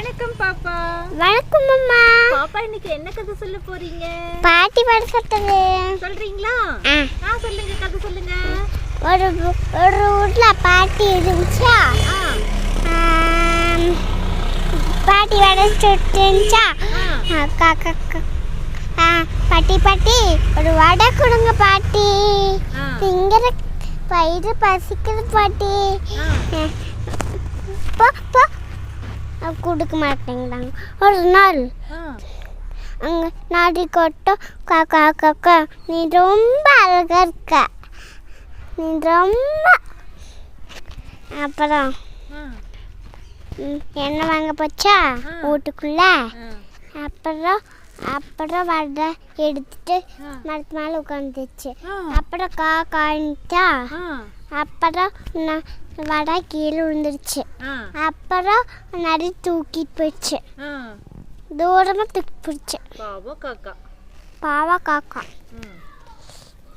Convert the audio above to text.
வணக்கம் பாப்பா. வணக்கம் அம்மா. பாப்பா இன்னைக்கு என்ன கதை சொல்ல போறீங்க? பாட்டி பாட சொல்றது. சொல்றீங்களா? ஆ, சொல்லுங்க கதை சொல்லுங்க. ஒரு ஒரு ஊர்ல பாட்டி இருந்துச்சா? பாட்டி வடை சுட்டுச்சா பாட்டி பாட்டி ஒரு வடை கொடுங்க பாட்டி. திங்கிற வயிறு பசிக்குது பாட்டி. போ போ. அஹ், கொடுக்க மாட்டேங்கிறாங்க. ஒரு நாள் அங்கே நாடி கொட்டும் காக்கா காக்கா நீ ரொம்ப அழகா இருக்க. நீ ரொம்ப. அப்புறம் எண்ணெய் வாங்க போச்சா. வீட்டுக்குள்ள. அப்புறம் அப்புறம் வடை எடுத்துட்டு. மரத்து மேலே உட்காந்துச்சு. அப்புறம் கா காணிட்டா ஆ. அப்புறம் வடை கீழே விழுந்துருச்சு. அப்புறம் நிறைய தூக்கிட்டு போயிடுச்சு. தூரமாக தூக்கி போயிடுச்சு. பாவம் காக்கா. பாவா காக்கா.